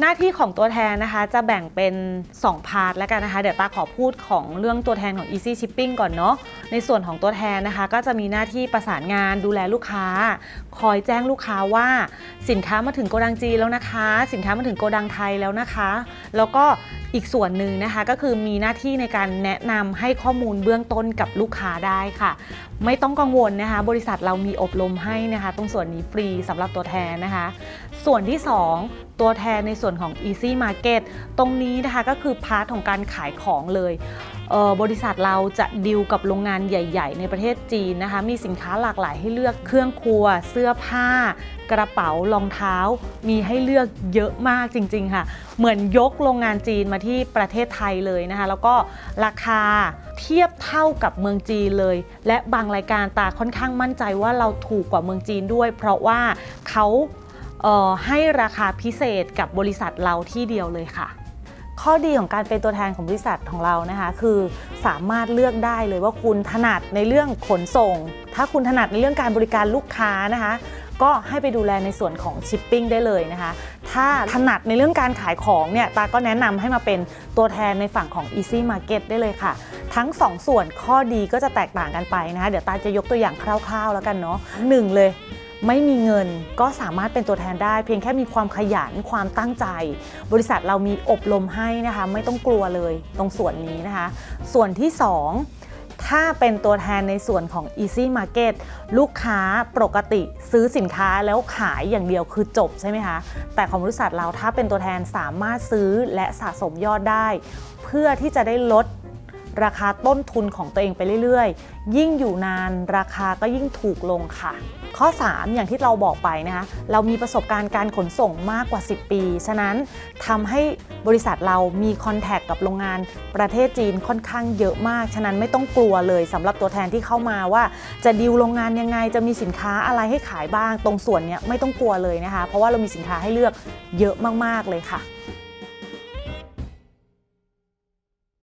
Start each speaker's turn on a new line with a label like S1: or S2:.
S1: หน้าที่ของตัวแทนนะคะจะแบ่งเป็น 2 พาร์ทแล้วกันนะคะ เดี๋ยวตาขอพูดของเรื่องตัวแทนของ Easy Shipping ก่อนเนาะในส่วนของตัวแทนนะคะ ก็จะมีหน้าที่ประสานงานดูแลลูกค้า คอยแจ้งลูกค้าว่าสินค้ามาถึงโกดังจีแล้วนะคะ สินค้ามาถึงโกดังไทยแล้วนะคะ แล้วก็อีกส่วนหนึ่งนะคะก็คือมีหน้าที่ในการแนะนำให้ข้อมูลเบื้องต้นกับลูกค้าได้ค่ะ ไม่ต้องกังวลนะคะ บริษัทเรามีอบรมให้นะคะ ตรงส่วนนี้ฟรีสำหรับตัวแทนนะคะ ส่วนที่ 2 ตัวแทนในส่วนของ Easy Market ตรงนี้นะคะก็คือพาร์ทของการขายของเลยเบริษัทเราจะดิวกับโรงงานใหญ่ ๆ ในประเทศจีนนะคะ มีสินค้าหลากหลายให้เลือกเครื่องครัว เสื้อผ้า กระเป๋ารองเท้า มีให้เลือกเยอะมากจริง ๆ ค่ะ เหมือนยกโรงงานจีนมาที่ประเทศไทยเลยนะคะ แล้วก็ราคาเทียบเท่ากับเมืองจีนเลย และบางรายการตาค่อนข้างมั่นใจว่าเราถูกกว่าเมืองจีนด้วย เพราะว่าเขา ให้ราคาพิเศษกับบริษัทเราที่เดียวเลยค่ะ ข้อดีของการเป็นตัวแทนของบริษัทของเรานะคะ คือสามารถเลือกได้เลยว่าคุณถนัดในเรื่องขนส่ง ถ้าคุณถนัดในเรื่องการบริการลูกค้านะคะ ก็ให้ไปดูแลในส่วนของชิปปิ้งได้เลยนะคะ ถ้าถนัดในเรื่องการขายของเนี่ยตาก็แนะนำให้มาเป็นตัวแทนในฝั่งของ Easy Market ได้เลยค่ะทั้ง2ส่วนข้อดีก็จะแตกต่างกันไปนะคะ เดี๋ยวตาจะยกตัวอย่างคร่าวๆแล้วกันเนาะหนึ่งเลย ไม่มีเงินก็สามารถเป็นตัวแทนได้ เพียงแค่มีความขยันความตั้งใจ บริษัทเรามีอบรมให้นะคะ ไม่ต้องกลัวเลยตรงส่วนนี้นะคะ ส่วนที่ 2 ถ้าเป็นตัวแทนในส่วนของ Easy Market ลูกค้าปกติซื้อสินค้าแล้วขายอย่างเดียวคือจบใช่ไหมคะ แต่ของบริษัทเราถ้าเป็นตัวแทนสามารถซื้อและสะสมยอดได้ เพื่อที่จะได้ลด ราคาต้นทุนของตัวเองไปเรื่อยๆ ยิ่งอยู่นานราคาก็ยิ่งถูกลงค่ะ ข้อ 3 อย่างที่เราบอกไปนะคะเรามีประสบการณ์การขนส่งมากกว่า 10 ปี ฉะนั้นทำให้บริษัทเรามีคอนแทคกับโรงงานประเทศจีนค่อนข้างเยอะมาก ฉะนั้นไม่ต้องกลัวเลยสำหรับตัวแทนที่เข้ามาว่า จะดีลโรงงานยังไงจะมีสินค้าอะไรให้ขายบ้าง ตรงส่วนนี้ไม่ต้องกลัวเลยนะคะ เพราะว่าเรามีสินค้าให้เลือกเยอะมากๆเลยค่ะ